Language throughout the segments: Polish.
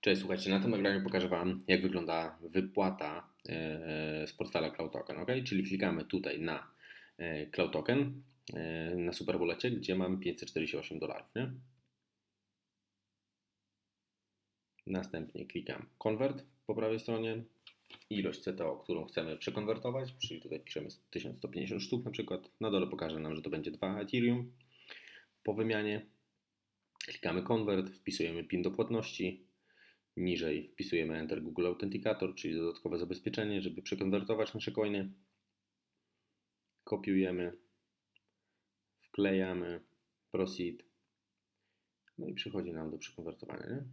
Cześć, słuchajcie, na tym nagraniu pokażę Wam, jak wygląda wypłata e, z portfela Cloud Token, ok? Czyli klikamy tutaj na e, Cloud Token, e, na Superbolecie, gdzie mam 548 dolarów, nie? Następnie klikam Convert po prawej stronie, ilość CTO, którą chcemy przekonwertować, czyli tutaj piszemy 1150 sztuk na przykład. Na dole pokaże nam, że to będzie 2 Ethereum. Po wymianie klikamy Convert, wpisujemy PIN do płatności, Niżej wpisujemy Enter Google Authenticator, czyli dodatkowe zabezpieczenie, żeby przekonwertować nasze coiny. Kopiujemy, wklejamy, proceed. No i przychodzi nam do przekonwertowania, nie?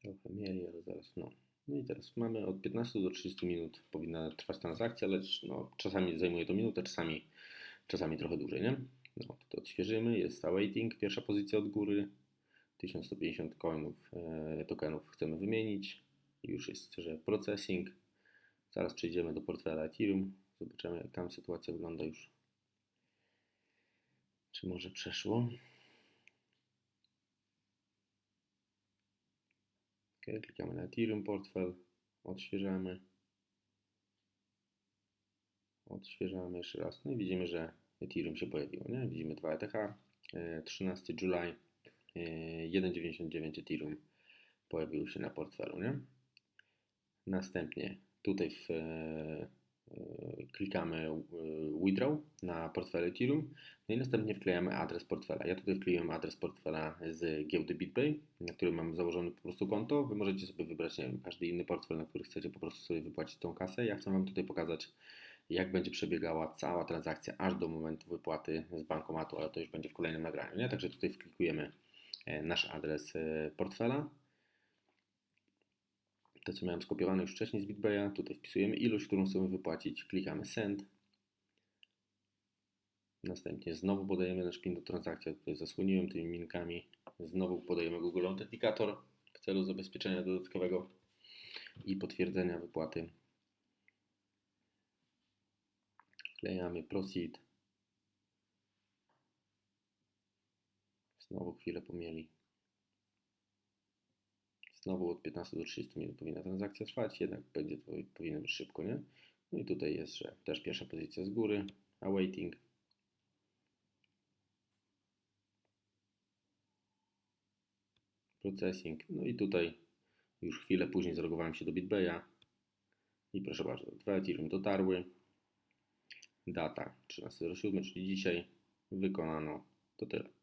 Trochę mieli, ale zaraz no. No i teraz mamy od 15 do 30 minut powinna trwać transakcja, lecz no, czasami zajmuje to minutę, czasami, czasami trochę dłużej, nie? No, to odświeżymy, jest awaiting, pierwsza pozycja od góry, 1150 coinów, e, tokenów chcemy wymienić, już jest, że processing, zaraz przejdziemy do portfela Ethereum, zobaczymy jak tam sytuacja wygląda już, czy może przeszło. Ok, klikamy na Ethereum portfel, odświeżamy. Odświeżamy jeszcze raz. No i widzimy, że Ethereum się pojawiło. Nie? Widzimy 2 ETH, 13 July, 1,99 Ethereum pojawiło się na portfelu. Nie? Następnie tutaj w e, E, klikamy e, withdraw na portfel Ethereum, no i następnie wklejamy adres portfela. Ja tutaj wkleiłem adres portfela z giełdy BitPay, na którym mam założone po prostu konto. Wy możecie sobie wybrać nie wiem, każdy inny portfel, na który chcecie po prostu sobie wypłacić tą kasę. Ja chcę Wam tutaj pokazać, jak będzie przebiegała cała transakcja aż do momentu wypłaty z bankomatu, ale to już będzie w kolejnym nagraniu. Nie? Także tutaj wklikujemy e, nasz adres portfela te co miałem skopiowane już wcześniej z BitBaya, tutaj wpisujemy ilość, którą chcemy wypłacić, klikamy Send. Następnie znowu podajemy nasz PIN do transakcji, tutaj zasłoniłem tymi minkami. Znowu podajemy Google Authenticator w celu zabezpieczenia dodatkowego i potwierdzenia wypłaty. Klejamy Proceed. Znowu chwilę pomieli. Znowu od 15 do 30 minut powinna transakcja trwać, jednak będzie to powinno być szybko, nie? No i tutaj jest, że też pierwsza pozycja z góry, awaiting. Processing. No i tutaj już chwilę później zalogowałem się do BitBaya i proszę bardzo, dwa Ethereum dotarły. Data 13.07, czyli dzisiaj wykonano. To tyle.